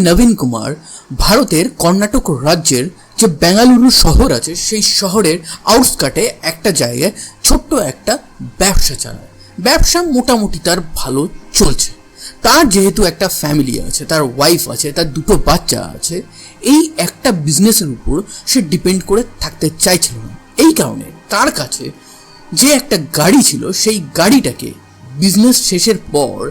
নবীন কুমার ভারতের কর্ণাটক রাজ্যের যে বেঙ্গালুরু শহর আছে, সেই শহরের আউটস্কাটে একটা জায়গায় ছোট্ট একটা ব্যবসা চালায়। ব্যবসা মোটামুটি তার ভালো চলছে। তার যেহেতু একটা ফ্যামিলি আছে, তার ওয়াইফ আছে, তার দুটো বাচ্চা আছে, এই একটা বিজনেসের উপর সে ডিপেন্ড করে থাকতে চাইছিল না। এই কারণে তার কাছে যে একটা গাড়ি ছিল, সেই গাড়িটাকে বিজনেস শেষের পর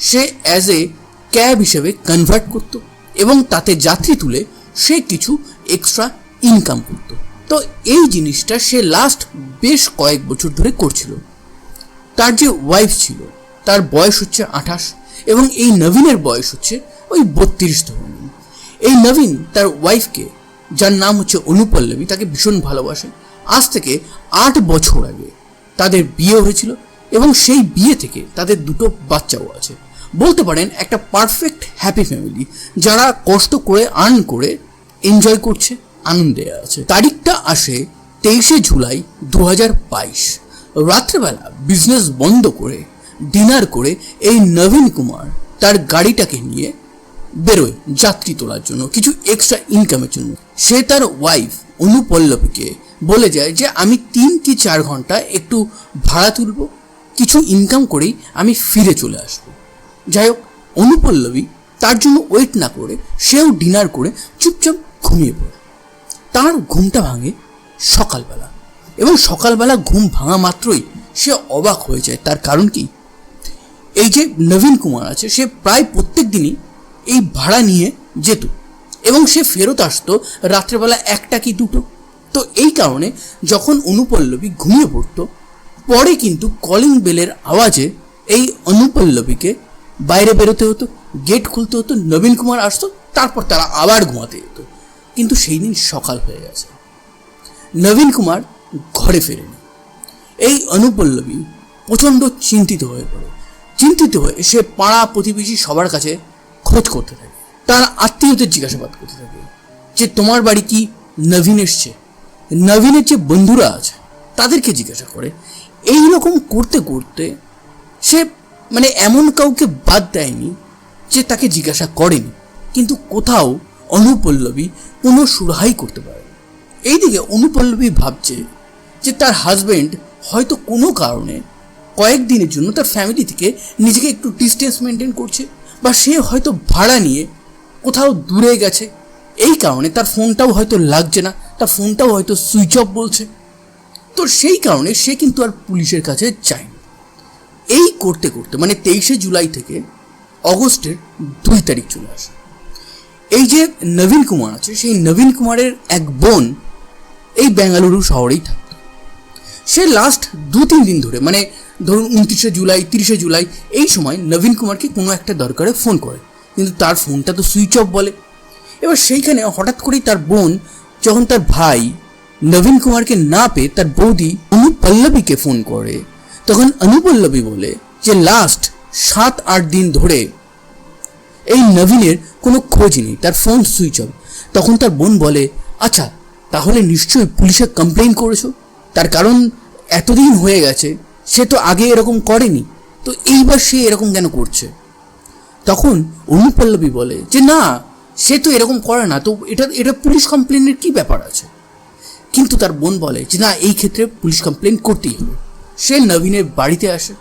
সে অ্যাজ এ ক্যাব হিসেবে কনভার্ট করত। এবং তাতে যাত্রী তুলে সে কিছু এক্সট্রা ইনকাম করত। তো এই জিনিসটা সে লাস্ট বেশ কয়েক বছর ধরে করছিল। তার যে ওয়াইফ ছিল, তার বয়স হচ্ছে আঠাশ এবং এই নবীনের বয়স হচ্ছে ওই বত্রিশ ধরুন এই নবীন তার ওয়াইফকে যার নাম হচ্ছে অনুপল্লবী, তাকে ভীষণ ভালোবাসে। আজ থেকে আট বছর আগে তাদের বিয়ে হয়েছিল এবং সেই বিয়ে থেকে তাদের দুটো বাচ্চাও আছে। বলতে পারেন একটা পারফেক্ট হ্যাপি ফ্যামিলি যারা কষ্ট করে আর্ন করে এনজয় করছে, আনন্দে আছে। তারিখটা আসে তেইশে জুলাই দু হাজার বাইশ। রাত্রেবেলা বিজনেস বন্ধ করে ডিনার করে এই নবীন কুমার তার গাড়িটাকে নিয়ে বেরোয় যাত্রী তোলার জন্য, কিছু এক্সট্রা ইনকামের জন্য। সে তার ওয়াইফ অনুপল্লবীকে বলে যায় যে, আমি তিন কি চার ঘণ্টা একটু ভাড়া তুলব, কিছু ইনকাম করেই আমি ফিরে চলে আসব। যাই হোক অনুপল্লবী তার জন্য ওয়েট না করে সেও ডিনার করে চুপচাপ ঘুমিয়ে পড়ে। তার ঘুমটা ভাঙে সকালবেলা এবং সকালবেলা ঘুম ভাঙা মাত্রই সে অবাক হয়ে যায়। তার কারণ কি? এই যে নবীন কুমার আছে, সে প্রায় প্রত্যেক দিনই এই ভাড়া নিয়ে যেত এবং সে ফেরত আসতো রাত্রেবেলা একটা কি দুটো। তো এই কারণে যখন অনুপল্লবী ঘুমিয়ে পড়তো, পরে কিন্তু কলিং বেলের আওয়াজে এই অনুপল্লবীকে বাইরে বেরোতে হতো গেট খুলতে হতো, নবীন কুমার আসতো, তারপর তারা আবার ঘুমাতে যেত। কিন্তু সেই দিন সকাল হয়ে গেছে। নবীন কুমার ঘরে ফেরেনি। এই অনুপল্লবী প্রচণ্ড চিন্তিত হয়ে পড়ে। চিন্তিত হয়ে সে পাড়া প্রতিবেশী সবার কাছে খোঁজ করতে থাকে। তার আত্মীয়দের জিজ্ঞাসাবাদ করতে থাকে যে, তোমার বাড়ি কি নবীন এসছে নবীনের যে বন্ধুরা আছে, তাদেরকে জিজ্ঞাসা করে। এই রকম করতে করতে সে মানে এমন কাউকে বাদ দেয়নি যে তাকে জিজ্ঞাসা করেনি, কিন্তু কোথাও অনুপল্লবী কোনো সুরাহাই করতে পারে। এইদিকে অনুপল্লবী ভাবছে যে তার হাজব্যান্ড হয়তো কোনো কারণে কয়েকদিনের জন্য তার ফ্যামিলি থেকে নিজেকে একটু ডিস্টেন্স মেনটেন করছে বা সে হয়তো ভাড়া নিয়ে কোথাও দূরে গেছে। এই কারণে তার ফোনটাও হয়তো লাগছে না, তার ফোনটাও হয়তো সুইচ অফ বলছে। তো সেই কারণে সে কিন্তু আর পুলিশের কাছে যায়নি। এই করতে করতে মানে তেইশে জুলাই থেকে অগস্টের দুই তারিখ চলে আসে। এই যে নবীন কুমার আছে, সেই নবীন কুমারের এক বোন এই বেঙ্গালুরু শহরেই থাকতো। সে লাস্ট দু তিন দিন ধরে মানে ধরুন উনত্রিশে জুলাই, তিরিশে জুলাই, এই সময় নবীন কুমারকে কোনো একটা দরকারে ফোন করে। কিন্তু তার ফোনটা তো সুইচ অফ বলে। এবার সেইখানে হঠাৎ করেই তার বোন, যখন তার ভাই নবীন কুমারকে না পেয়ে তার বৌদি অনুপল্লবীকে ফোন করে তখন অনুপল্লবী বলে যে, লাস্ট সাত, আট দিন ধরে এই নবীনের কোনো খোঁজ নেই, তার ফোন সুইচ অফ। তখন তার বোন বলে আচ্ছা তাহলে নিশ্চয়ই পুলিশে কমপ্লেন করেছ? তার কারণ এতদিন হয়ে গেছে, সে তো আগে এরকম করেনি, তো এইবার সে এরকম কেন করছে? তখন অনুপল্লবী বলে, যে, না, সে তো এরকম করে না, তো এটা এটা পুলিশ কমপ্লেনের কি ব্যাপার আছে? কিন্তু তার বোন বলে, যে, না, এই ক্ষেত্রে পুলিশ কমপ্লেন করতেই হবে। সে নবীনের বাড়িতে আসে।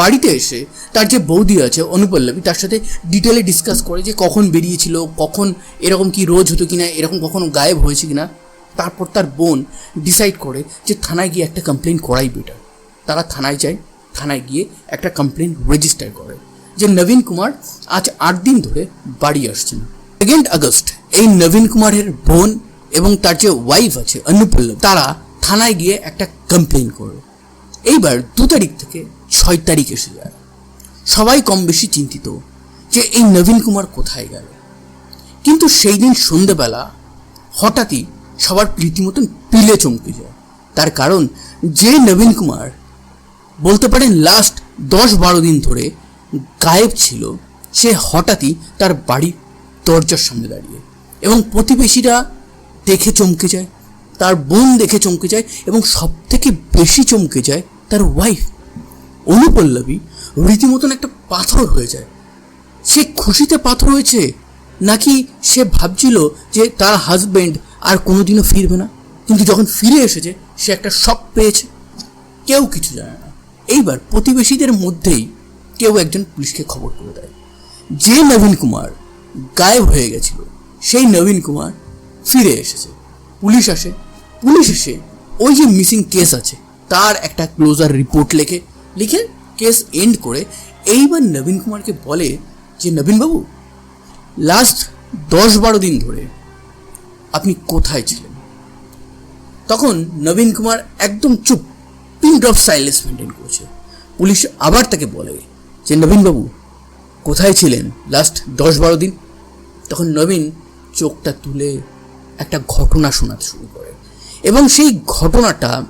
বাড়িতে এসে তার যে বৌদি আছে, অনুপল্লবী, তার সাথে ডিটেলে ডিসকাস করে যে কখন বেরিয়েছিল, কখন এরকম কি রোজ হতো কিনা, এরকম কখনো গায়েব হয়েছে কিনা। তারপর তার বোন ডিসাইড করে যে থানায় গিয়ে একটা কমপ্লেন করাই বেটার তারা থানায় যায়, থানায় গিয়ে একটা কমপ্লেন রেজিস্টার করে যে নবীন কুমার আজ আট দিন ধরে বাড়ি আসছে না সেকেন্ড আগস্ট, এই নবীন কুমারের বোন এবং তার যে ওয়াইফ আছে, অনুপল্লব, তারা থানায় গিয়ে একটা কমপ্লেন করল এইবার দু তারিখ থেকে ছয় তারিখ এসে যায়। সবাই কম বেশি চিন্তিত যে এই নবীন কুমার কোথায় গেল। কিন্তু সেই দিন সন্ধেবেলা হঠাৎই সবার রীতিমতন পিলে চমকে যায়। তার কারণ, যে নবীন কুমার বলতে পারেন লাস্ট দশ বারো দিন ধরে গায়েব ছিল, সে হঠাৎই তার বাড়ির দরজার সামনে দাঁড়িয়ে এবং প্রতিবেশীরা দেখে চমকে যায়, তার বোন দেখে চমকে যায় এবং সব থেকে বেশি চমকে যায় তার ওয়াইফ অনুপল্লবী, রীতিমতন একটা পাথর হয়ে যায়। সে খুশিতে পাথর হয়েছে, নাকি সে ভাবছিল যে তার হাজবেন্ড আর কোনোদিনও ফিরবে না? কিন্তু যখন ফিরে এসেছে, সে একটা শখ পেয়েছে। কেউ কিছু জানে না। এইবার প্রতিবেশীদের মধ্যেই কেউ একজন পুলিশকে খবর করে দেয়। যে নবীন কুমার গায়েব হয়ে গেছিল, সেই নবীন কুমার ফিরে এসেছে। পুলিশ আসে। পুলিশ এসে ওই যে মিসিং কেস আছে তার একটা ক্লোজার রিপোর্ট লেখে, লিখে কেস এন্ড করে এইবার নবীন কুমারকে বলে যে নবীনবাবু লাস্ট দশ বারো দিন ধরে আপনি কোথায় ছিলেন? তখন নবীন কুমার একদম চুপ পিন ড্রপ সাইলেন্স মেনটেন করেছে। পুলিশ আবার তাকে বলে যে নবীনবাবু কোথায় ছিলেন লাস্ট দশ বারো দিন? তখন নবীন চোখটা তুলে একটা ঘটনা শোনাতে শুরু করে। এবং সেই ঘটনাটা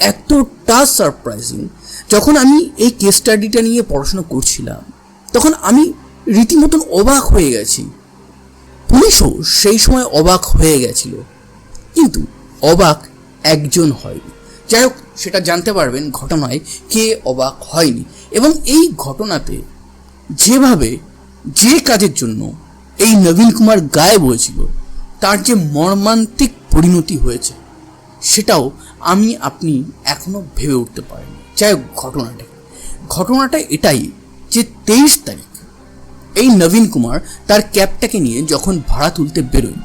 এতটা সারপ্রাইজিং যখন আমি এই কেস স্টাডিটা নিয়ে পড়াশোনা করছিলাম, তখন আমি রীতিমতন অবাক হয়ে গেছি। পুলিশও সেই সময় অবাক হয়ে গেছিল। কিন্তু অবাক একজন হয়নি। যাই হোক, সেটা জানতে পারবেন ঘটনায় কে অবাক হয়নি। এবং এই ঘটনাতে যেভাবে যে কাজের জন্য এই নবীন কুমার গায়েব হয়েছিল, তার যে মর্মান্তিক পরিণতি হয়েছে সেটাও আমি, আপনি এখনও ভেবে উঠতে পারেন যাই হোক, ঘটনাটা। ঘটনাটা এটাই যে তেইশ তারিখ, এই নবীন কুমার তার ক্যাবটাকে নিয়ে যখন ভাড়া তুলতে বেরোয়,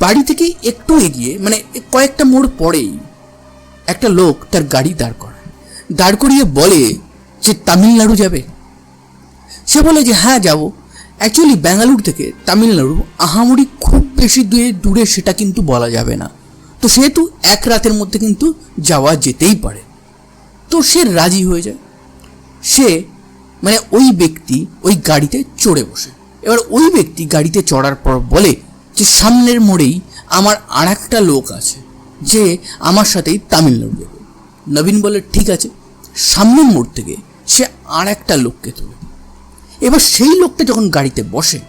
বাড়ি থেকে একটু এগিয়ে মানে কয়েকটা মোড় পরেই একটা লোক তার গাড়ি দাঁড় করায়। দাঁড় করিয়ে বলে যে, তামিলনাড়ু যাবে? সে বলে যে হ্যাঁ যাব। অ্যাকচুয়ালি ব্যাঙ্গালুরু থেকে তামিলনাড়ু আহামরি খুব বেশি দূরে দূরে সেটা কিন্তু বলা যাবে না। তো সেহেতু এক রাতের মধ্যে কিন্তু যাওয়া যেতেই পারে। তো সে রাজি হয়ে যায়। সে মানে ওই ব্যক্তি ওই গাড়িতে চড়ে বসে। এবার ওই ব্যক্তি গাড়িতে চড়ার পর বলে যে, সামনের মোড়েই আমার আর একটা লোক আছে, যে আমার সাথেই তামিলনাড়ু যাবে। নবীন বলে, ঠিক আছে, সামনের মোড় থেকে সে আর একটা লোককে তোলে। এবার সেই লোকটা যখন গাড়িতে বসে,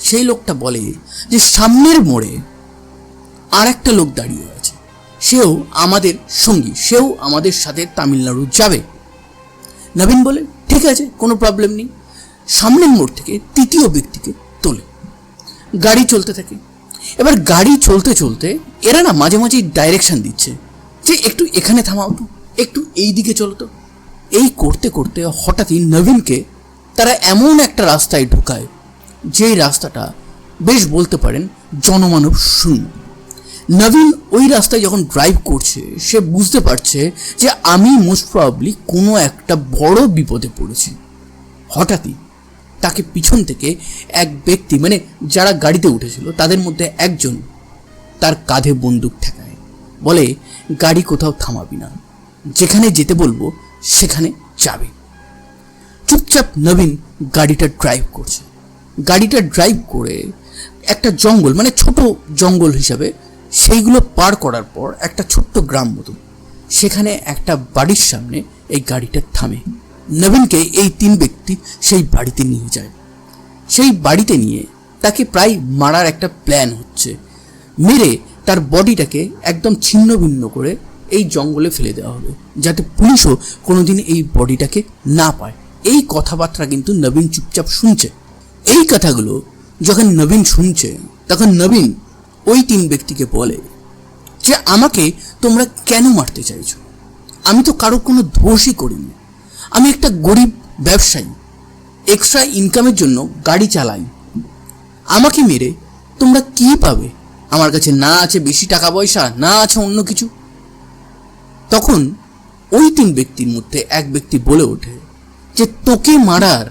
সেই লোকটা বলে যে, সামনের মোড়ে আর একটা লোক দাঁড়িয়ে আছে সেও আমাদের সঙ্গী, সেও আমাদের সাথে তামিলনাড়ু যাবে। নবীন বলে, ঠিক আছে, কোনো প্রবলেম নেই। সামনের মোড় থেকে তৃতীয় ব্যক্তিকে তোলে। গাড়ি চলতে থাকে। এবার গাড়ি চলতে চলতে এরা না মাঝে মাঝে ডাইরেকশন দিচ্ছে যে একটু এখানে থামাও তো, একটু এই দিকে চলো তো। এই করতে করতে হঠাৎই নবীনকে তারা এমন একটা রাস্তায় ঢুকায়, যেই রাস্তাটা বেশ বলতে পারেন জনমানব শূন্য। নবীন ওই রাস্তায় যখন ড্রাইভ করছে, সে বুঝতে পারছে যে আমি মোস্ট প্রবাবলি কোনো একটা বড় বিপদে পড়েছি। হঠাৎই তাকে পিছন থেকে এক ব্যক্তি মানে যারা গাড়িতে উঠেছিল, তাদের মধ্যে একজন তার কাঁধে বন্দুক ঠেকায়। বলে, গাড়ি কোথাও থামাবি না। যেখানে যেতে বলব, সেখানে যাবে। চুপচাপ নবীন গাড়িটা ড্রাইভ করছে। গাড়িটা ড্রাইভ করে একটা জঙ্গল মানে ছোট জঙ্গল হিসাবে সেইগুলো পার করার পর একটা ছোট্ট গ্রাম মতো সেখানে একটা বাড়ির সামনে এই গাড়িটা থামে। নবীনকে এই তিন ব্যক্তি সেই বাড়িতে নিয়ে যায়। সেই বাড়িতে নিয়ে তাকে প্রায় মারার একটা প্ল্যান হচ্ছে। মেরে তার বডিটাকে একদম ছিন্ন ভিন্ন করে এই জঙ্গলে ফেলে দেওয়া হবে, যাতে পুলিশও কোনোদিন এই বডিটাকে না পায়। এই কথাবার্তা কিন্তু নবীন চুপচাপ শুনছে। এই কথাগুলো যখন নবীন শুনছে, তখন নবীন ওই তিন ব্যক্তিকে বলে যে, আমাকে তোমরা কেন মারতে চাইছো? আমি তো কারও কোনো দোষই করিনি। আমি একটা গরিব ব্যবসায়ী। এক্সট্রা ইনকামের জন্য গাড়ি চালাই। আমাকে মেরে তোমরা কি পাবে? আমার কাছে না আছে বেশি টাকা পয়সা, না আছে অন্য কিছু। তখন ওই তিন ব্যক্তির মধ্যে এক ব্যক্তি বলে ওঠে যে, তোকে মারার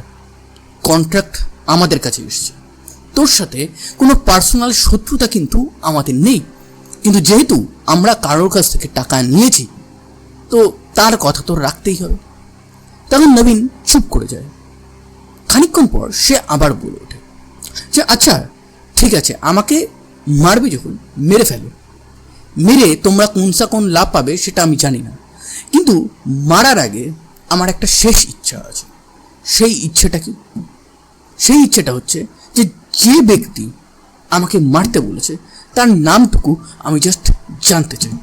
কন্ট্রাক্ট আমাদের কাছে এসছে। তোর সাথে কোনো পার্সোনাল শত্রুতা কিন্তু আমাদের নেই। কিন্তু যেহেতু আমরা কারোর কাছ থেকে টাকা নিয়েছি, তো তার কথা তো রাখতেই হবে। তখন নবীন চুপ করে যায়। খানিকক্ষণ পর সে আবার বলে ওঠে যে আচ্ছা ঠিক আছে, আমাকে মারবে যখন, মেরে ফেলো। মেরে তোমরা কোনসা কোন লাভ পাবে সেটা আমি জানি না। কিন্তু মারার আগে আমার একটা শেষ ইচ্ছা আছে। সেই ইচ্ছেটা কি? সেই ইচ্ছেটা হচ্ছে যে যে ব্যক্তি আমাকে মারতে বলেছে, তার নামটুকু আমি জাস্ট জানতে চাই।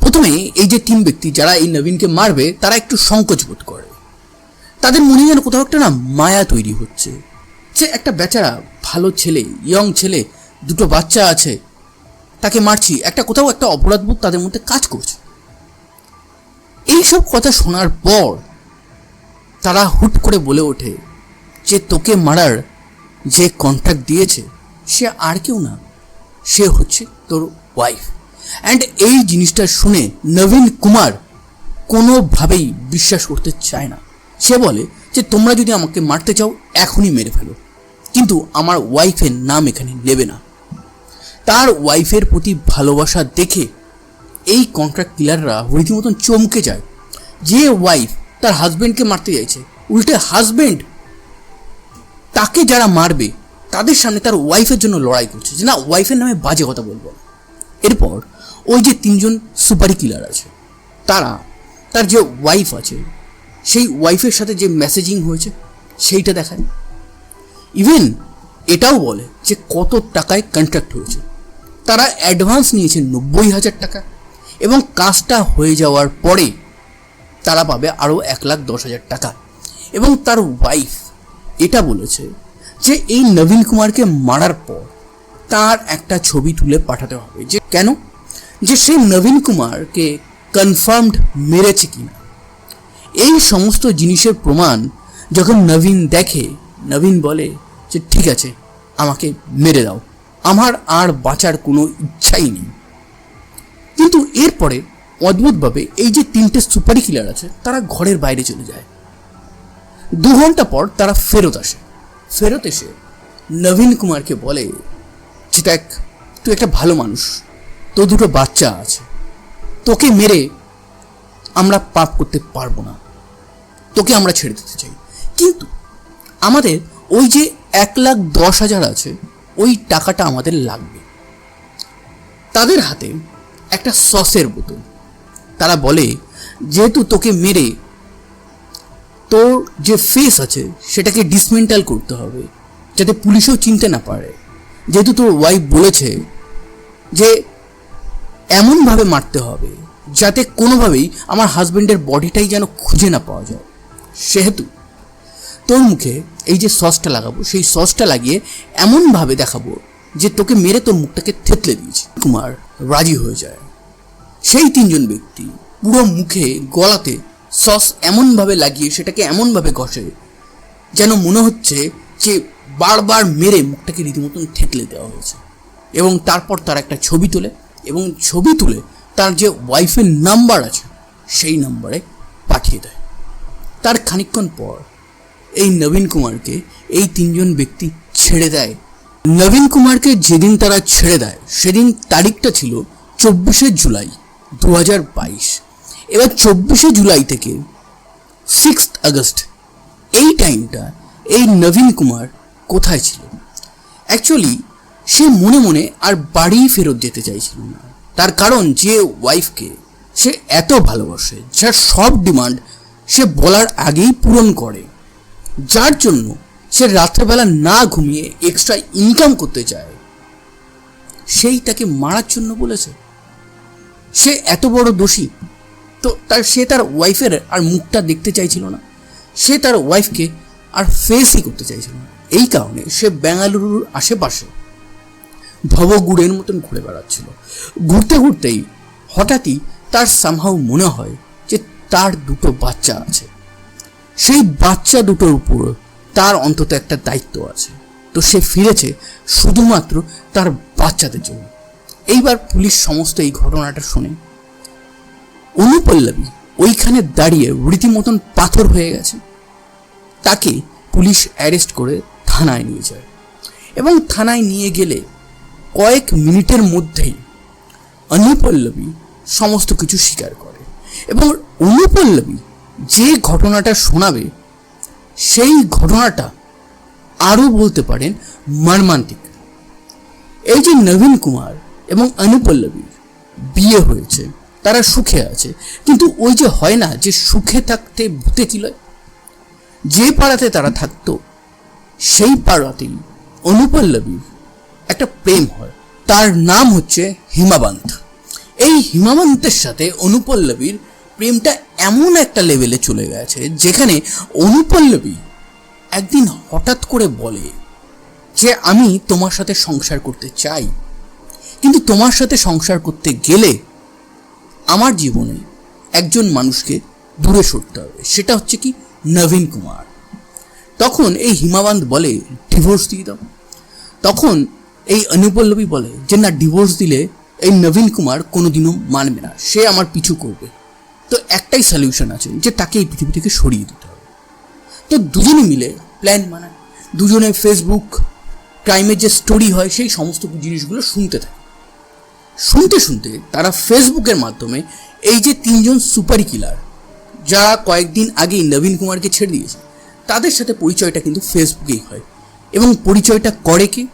প্রথমে এই যে তিন ব্যক্তি যারা এই নবীনকে মারবে, তারা একটু সংকোচ বোধ করে। তাদের মনে যেন কোথাও একটা না মায়া তৈরি হচ্ছে। যে একটা বেচারা, ভালো ছেলে ইয়ং ছেলে, দুটো বাচ্চা আছে, তাকে মারছি, একটা কোথাও একটা অপরাধবোধ তাদের মধ্যে কাজ করছে। এইসব কথা শোনার পর তারা হুট করে বলে ওঠে যে তোকে মারার যে কন্ট্রাক্ট দিয়েছে, সে আর কেউ না। সে হচ্ছে তোর ওয়াইফ অ্যান্ড এই জিনিসটা শুনে নবীন কুমার কোনোভাবেই বিশ্বাস করতে চায় না। সে বলে যে, তোমরা যদি আমাকে মারতে চাও, এখনই মেরে ফেলো। কিন্তু আমার ওয়াইফের নাম এখানে নেবে না। তার ওয়াইফের প্রতি ভালোবাসা দেখে এই কন্ট্রাক্ট কিলাররা রীতিমতন চমকে যায়। যে ওয়াইফ তার হাজবেন্ডকে মারতে চাইছে, উল্টে হাজবেন্ড তাকে যারা মারবে, তাদের সামনে তার ওয়াইফের জন্য লড়াই করছে। যে না ওয়াইফের নামে বাজে কথা বলব এরপর ওই যে তিনজন সুপারি কিলার আছে, তারা, তার যে ওয়াইফ আছে, সেই ওয়াইফের সাথে যে মেসেজিং হয়েছে, সেইটা দেখায়। ইভেন এটাও বলে যে কত টাকায় কন্ট্রাক্ট হয়েছে। তারা অ্যাডভান্স নিয়েছে নব্বই হাজার টাকা এবং কাজটা হয়ে যাওয়ার পরে তারা পাবে আরও এক লাখ দশ হাজার টাকা। এবং তার ওয়াইফ এটা বলেছে যে এই নবীন কুমারকে মারার পর তার একটা ছবি তুলে পাঠাতে হবে। যে কেন? যে সেই নবীন কুমারকে কনফার্মড মেরেছে কিনা। এই সমস্ত জিনিসের প্রমাণ যখন নবীন দেখে, নবীন বলে যে ঠিক আছে, আমাকে মেরে দাও। আমার আর বাঁচার কোনো ইচ্ছাই নেই। কিন্তু এরপরে অদ্ভুতভাবে এই যে তিনটে সুপারি কিলার আছে, তারা ঘরের বাইরে চলে যায়। দু ঘণ্টা পর তারা ফেরত আসে। ফেরত এসে নবীন কুমারকে বলে যে দেখ, তুই একটা ভালো মানুষ। তোর দুটো বাচ্চা আছে। তোকে মেরে আমরা পাপ করতে পারব না। তোকে আমরা ছেড়ে দিতে চাই। কিন্তু আমাদের ওই যে এক লাখ দশ হাজার আছে, ওই টাকাটা আমাদের লাগবে। তাদের হাতে একটা সসের বোতল। তারা বলে, যেহেতু তোকে মেরে তোর যে ফেস আছে, সেটাকে ডিসমেন্টাল করতে হবে, যাতে পুলিশও চিনতে না পারে। যেহেতু তোর ওয়াইফ বলেছে যে, এমনভাবে মারতে হবে, যাতে কোনোভাবেই আমার হাজবেন্ডের বডিটাই যেন খুঁজে না পাওয়া যায়। সেহেতু তোর মুখে এই যে সসটা লাগাবো, সেই সসটা লাগিয়ে এমনভাবে দেখাবো যে তোকে মেরে তোর মুখটাকে থেতলে দিয়েছি। কুমার রাজি হয়ে যায়। সেই তিনজন ব্যক্তি পুরো মুখে, গলাতে সস এমনভাবে লাগিয়ে সেটাকে এমনভাবে ঘষে যেন মনে হচ্ছে যে বারবার মেরে মুখটাকে রীতিমতন থেতলে দেওয়া হয়েছে। এবং তারপর তার একটা ছবি তোলে, এবং ছবি তুলে তার যে ওয়াইফের নাম্বার আছে, সেই নাম্বারে পাঠিয়ে দেয়। তার খানিকক্ষণ পর এই নবীন কুমারকে এই তিনজন ব্যক্তি ছেড়ে দেয়। নবীন কুমারকে যেদিন তারা ছেড়ে দেয়, সেদিন তারিখটা ছিল চব্বিশে জুলাই দু হাজার বাইশ। এবার চব্বিশে জুলাই থেকে সিক্স আগস্ট, এই টাইমটা এই নবীন কুমার কোথায় ছিল? অ্যাকচুয়ালি সে মনে মনে আর বাড়ি ফেরত যেতে চাইছিল না। তার কারণ যে ওয়াইফকে সে এত ভালোবাসে, যার সব ডিমান্ড সে বলার আগেই পূরণ করে। যার জন্য সে রাত্রেবেলা না ঘুমিয়ে এক্সট্রা ইনকাম করতে চায়। সেই তাকে মারার জন্য বলেছে। সে এত বড় দোষী তো তার, সে তার ওয়াইফের আর মুখটা দেখতে চাইছিল না। সে তার ওয়াইফকে আর ফেসই করতে চাইছিল না। এই কারণে সে বেঙ্গালুরুর আশেপাশে ভবগুড়ের মতন ঘুরে বেড়াচ্ছিল। ঘুরতে ঘুরতেই হঠাৎই তার সামহাও মনে হয় যে তার দুটো বাচ্চা আছে। সেই বাচ্চা দুটোর উপর তার অন্তত একটা দায়িত্ব আছে। তো সে ফিরেছে শুধুমাত্র তার বাচ্চাদের জন্য। এইবার পুলিশ সমস্ত এই ঘটনাটা শুনে অনুপল্লবী ওইখানে দাঁড়িয়ে রীতিমতন পাথর হয়ে গেছে। তাকে পুলিশ অ্যারেস্ট করে থানায় নিয়ে যায় এবং থানায় নিয়ে গেলে কয়েক মিনিটের মধ্যেই অনুপল্লবী সমস্ত কিছু স্বীকার করে এবং অনুপল্লবী যে ঘটনাটা শোনাবে, সেই ঘটনাটা আরও বলতে পারেন মর্মান্তিক। এই যে নবীন কুমার এবং অনুপল্লবীর বিয়ে হয়েছে তারা সুখে আছে। কিন্তু ওই যে হয় না যে সুখে থাকতে ভূতে কিলয় যে পাড়াতে তারা থাকতো, সেই পাড়াতেই অনুপল্লবীর একটা প্রেম হয়। তার নাম হচ্ছে হিমাবান্ত এই হিমাবান্তের সাথে অনুপল্লবীর প্রেমটা এমন একটা লেভেলে চলে গেছে, যেখানে অনুপল্লবী একদিন হঠাৎ করে বলে যে, আমি তোমার সাথে সংসার করতে চাই। কিন্তু তোমার সাথে সংসার করতে গেলে আমার জীবনে একজন মানুষকে দূরে সরতে হবে। সেটা হচ্ছে কি? নবীন কুমার। তখন এই হিমাবান্ত বলে ডিভোর্স দিয়ে দাও। তখন এই অনুপল্লবী বলে যে, না ডিভোর্স দিলে এই নবীন কুমার কোনোদিনও মানবে না। সে আমার পিছু করবে। তো একটাই সলিউশন আছে যে, তাকে এই পৃথিবী থেকে সরিয়ে দিতে হবে। তো দুজনে মিলে প্ল্যান বানায় দুজনে ফেসবুক ক্রাইমের যে স্টোরি হয়, সেই সমস্ত জিনিসগুলো শুনতে থাকে। শুনতে শুনতে তারা ফেসবুকের মাধ্যমে এই যে তিনজন সুপারি কিলার, যারা কয়েকদিন আগেই নবীন কুমারকে ছেড়ে দিয়েছে, তাদের সাথে পরিচয়টা কিন্তু ফেসবুকেই হয়। এবং পরিচয়টা করে কি?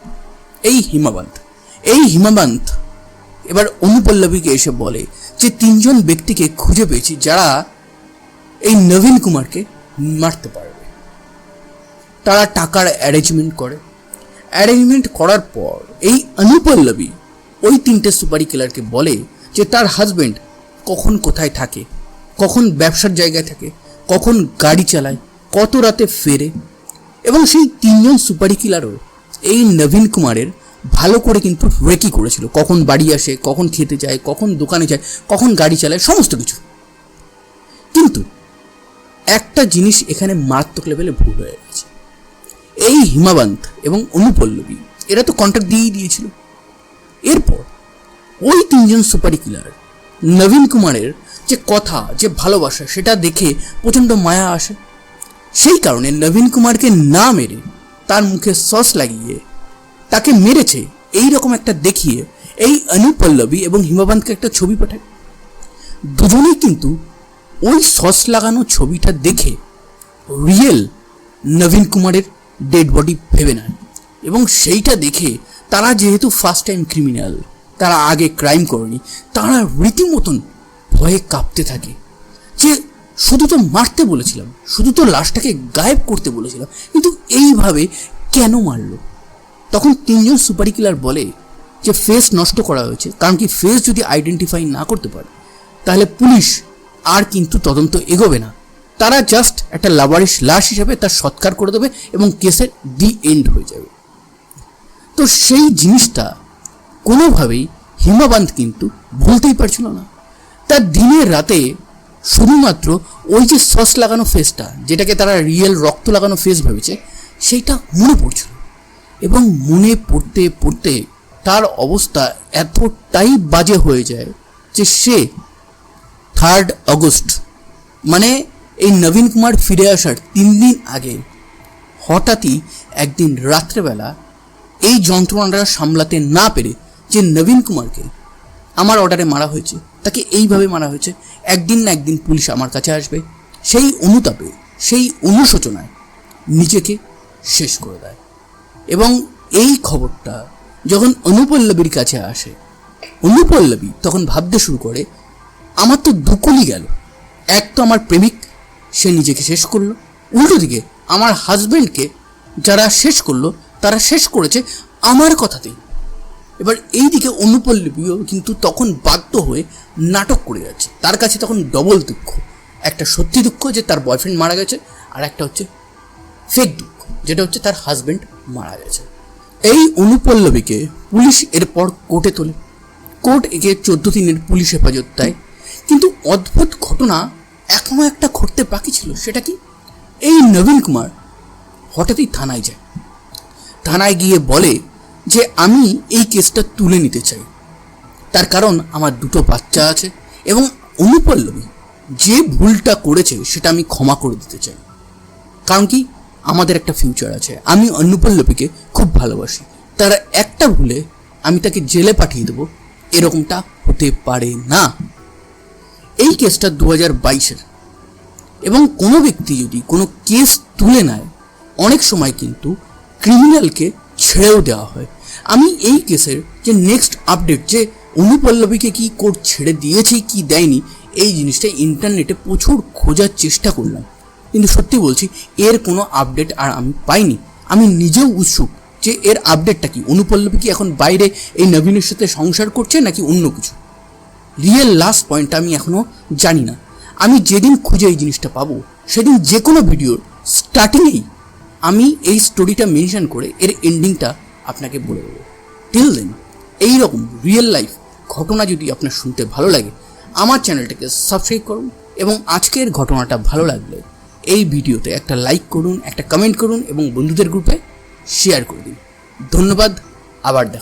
এই হিমাবান্ত। এই হিমাবান্ত এবার অনুপল্লবীকে এসে বলে যে, তিনজন ব্যক্তিকে খুঁজে পেয়েছি যারা এই নবীন কুমারকে মারতে পারবে। তারা টাকার অ্যারেঞ্জমেন্ট করে। অ্যারেঞ্জমেন্ট করার পর এই অনুপল্লবী ওই তিনটে সুপারি কিলারকে বলে যে তার হাজবেন্ড কখন কোথায় থাকে, কখন ব্যবসার জায়গায় থাকে, কখন গাড়ি চালায়, কত রাতে ফেরে এবং সেই তিনজন সুপারি কিলারও এই নবীন কুমারের ভালো করে কিন্তু রেকি করেছিল। কখন বাড়ি আসে, কখন খেতে যায়, কখন দোকানে যায়, কখন গাড়ি চালায়, সমস্ত কিছু। কিন্তু একটা জিনিস এখানে মারাত্মক লেভেলে ভুল হয়ে গেছে। এই হিমাবান্ত এবং অনুপল্লবী, এরা তো কন্ট্রাক্ট দিয়েই দিয়েছিল। এরপর ওই তিনজন সুপারি কিলার নবীন কুমারের যে কথা, যে ভালোবাসা, সেটা দেখে প্রচণ্ড মায়া আসে। সেই কারণে নবীন কুমারকে না মেরে তার মুখে সস লাগিয়ে তাকে মেরেছে এই রকম একটা দেখিয়ে এই অনুপল্লবী এবং হিমাবান্তকে একটা ছবি পাঠায়। দুজনেই কিন্তু ওই সস লাগানো ছবিটা দেখে রিয়েল নবীন কুমারের ডেড বডি ভেবে নেয়। এবং সেইটা দেখে তারা যেহেতু ফার্স্ট টাইম ক্রিমিনাল তারা আগে ক্রাইম করেনি, তারা রীতিমতন ভয়ে কাঁপতে থাকে। যে শুধু তো মারতে বলেছিলাম, শুধু তো লাশটাকে গায়েব করতে বলেছিলাম, কিন্তু এইভাবে কেন মারলো? তখন তিনজন সুপারি কিলার বলে যে ফেস নষ্ট করা হয়েছে, কারণ কি ফেস যদি আইডেন্টিফাই না করতে পারে, তাহলে পুলিশ আর কিন্তু তদন্ত এগোবে না। তারা জাস্ট একটা লাবারিশ লাশ হিসাবে তার সৎকার করে দেবে এবং কেসের দি এন্ড হয়ে যাবে। তো সেই জিনিসটা কোনোভাবেই হিমাবান্ত কিন্তু ভুলতেই পারছিল না। তার দিনের রাতে শুধুমাত্র ওই যে সস লাগানো ফেসটা যেটাকে তারা রিয়েল রক্ত লাগানো ফেস ভেবেছে, সেইটা মনে পড়ছিল। এবং মনে পড়তে পড়তে তার অবস্থা এতটাই বাজে হয়ে যায় যে সে থার্ড অগস্ট মানে এই নবীন কুমার ফিরে আসার তিন দিন আগে হঠাৎই একদিন রাত্রেবেলা এই যন্ত্রণাটা সামলাতে না পেরে যে নবীন কুমারকে আমার অর্ডারে মারা হয়েছে, তাকে এইভাবে মারা হয়েছে, একদিন না একদিন পুলিশ আমার কাছে আসবে। সেই অনুতাপে, সেই অনুশোচনায় নিজেকে শেষ করে দেয়। এবং এই খবরটা যখন অনুপল্লবীর কাছে আসে, অনুপল্লবী তখন ভাবতে শুরু করে, আমার তো দুকলি গেল। এক তো আমার প্রেমিক, সে নিজেকে শেষ করল। উল্টো দিকে আমার হাজবেন্ডকে যারা শেষ করল তারা শেষ করেছে আমার কথাতেই এবার এই দিকে অনুপল্লবীও কিন্তু তখন বাধ্য হয়ে নাটক করে যাচ্ছে। তার কাছে তখন ডবল দুঃখ। একটা সত্যি দুঃখ যে তার বয়ফ্রেন্ড মারা গেছে আর একটা হচ্ছে ফেক দুঃখ, যেটা হচ্ছে তার হাজবেন্ড মারা গেছে। এই অনুপল্লবীকে পুলিশ এরপর কোর্টে তোলে। কোর্ট একে চোদ্দ দিনের পুলিশ হেফাজত দেয়। কিন্তু অদ্ভুত ঘটনা এখনও একটা ঘটতে বাকি ছিল, সেটা কি? এই নবীন কুমার হঠাৎই থানায় যায়। থানায় গিয়ে বলে যে আমি এই কেসটা তুলে নিতে চাই। তার কারণ আমার দুটো বাচ্চা আছে এবং অনুপল্লবী যে ভুলটা করেছে সেটা আমি ক্ষমা করে দিতে চাই। কারণ কি? আমাদের একটা ফিউচার আছে। আমি অনুপল্লবীকে খুব ভালোবাসি। তার একটা ভুলে আমি তাকে জেলে পাঠিয়ে দেবো। এরকমটা হতে পারে না। এই কেসটা দু হাজার বাইশের। এবং কোনো ব্যক্তি যদি কোনো কেস তুলে নেয়, অনেক সময় কিন্তু ক্রিমিনালকে ছেড়েও দেওয়া হয়। আমি এই কেসের যে নেক্সট আপডেট যে অনুপল্লবীকে কি কোর্ট ছেড়ে দিয়েছে, কি দেয়নি, এই জিনিসটা ইন্টারনেটে প্রচুর খোঁজার চেষ্টা করলাম। কিন্তু সত্যি বলছি, এর কোনো আপডেট আর আমি পাইনি। আমি নিজেও উৎসুক যে এর আপডেটটা কি? অনুপল্লবী কি এখন বাইরে এই নবীনের সাথে সংসার করছে নাকি অন্য কিছু? রিয়েল লাস্ট পয়েন্টটা আমি এখনও জানি না। আমি যেদিন খুঁজে এই জিনিসটা পাবো, সেদিন যে কোনো ভিডিওর স্টার্টিংয়েই আমি এই স্টোরিটা মেনশন করে এর এন্ডিংটা আপনাকে বলে দেবো। টিল দেন এইরকম রিয়েল লাইফ ঘটনা যদি আপনার শুনতে ভালো লাগে, আমার চ্যানেলটাকে সাবস্ক্রাইব করুন এবং আজকের ঘটনাটা ভালো লাগলে এই ভিডিওতে একটা লাইক করুন, একটা কমেন্ট করুন এবং বন্ধুদের গ্রুপে শেয়ার করে দিন। ধন্যবাদ, আবার দেখা